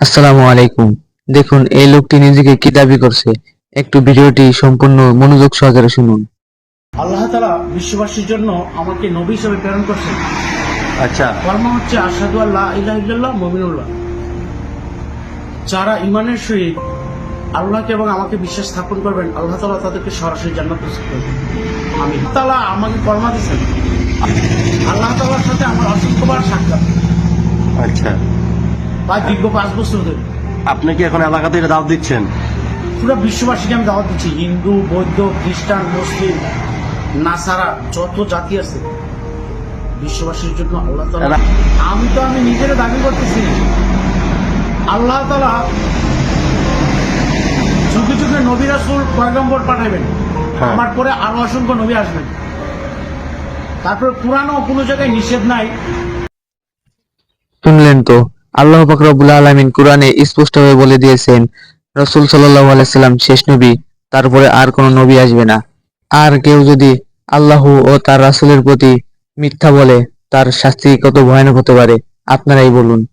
আসসালামু আলাইকুম। দেখুন এই লোকটি নিজেকে কি দাবি করছে? একটু ভিডিওটি সম্পূর্ণ মনোযোগ সহকারে শুনুন। আল্লাহ তালা বিশ্ববাসীর জন্য আমাকে নবী হিসেবে প্রেরণ করছেন। আচ্ছা। কর্ম হচ্ছে আসাদু আল্লাহ ইলাহ ইল্লাল্লাহ মমিনুল্লাহ। যারা ইমানের সহিত আল্লাহকে এবং আমাকে বিশ্বাস স্থাপন করবেন আল্লাহ তালা তাদেরকে সরাসরি জান্নাত নসিব করবেন। আমি তালা আমাকে কর্মা দিচ্ছেন আল্লাহ তালার সাথে আমার অসংখ্যবার সাক্ষাৎ। আচ্ছা। প্রায় দীর্ঘ পাঁচ বছর ধরে। আপনি কি এখন এলাকা থেকে দাওয়াত দিচ্ছেন? পুরো বিশ্ববাসীকে আমি দাওয়াত দিচ্ছি। হিন্দু বৌদ্ধ খ্রিস্টান মুসলিম নাসারা যত জাতি আছে বিশ্ববাসীর জন্য আল্লাহ তালা আমি তো আমি নিজের দাবি করতেছি। আল্লাহ তালা যুগে যুগে নবী রাসুল পয়গম্বর পাঠাবেন। হ্যাঁ। আমার পরে আরও অসংখ্য নবী আসবেন তারপরে পুরানো কোনো জায়গায় নিষেধ নাই। শুনলেন তো? আল্লাহ রব্বুল আলামিন কোরআনে স্পষ্টভাবে বলে দিয়েছেন, রসুল সাল্লাহ আলাইসাল্লাম শেষ নবী, তারপরে আর কোনো নবী আসবে না। আর কেউ যদি আল্লাহ ও তার রাসুলের প্রতি মিথ্যা বলে, তার শাস্তি কত ভয়ানক হতে পারে? আপনারাই বলুন।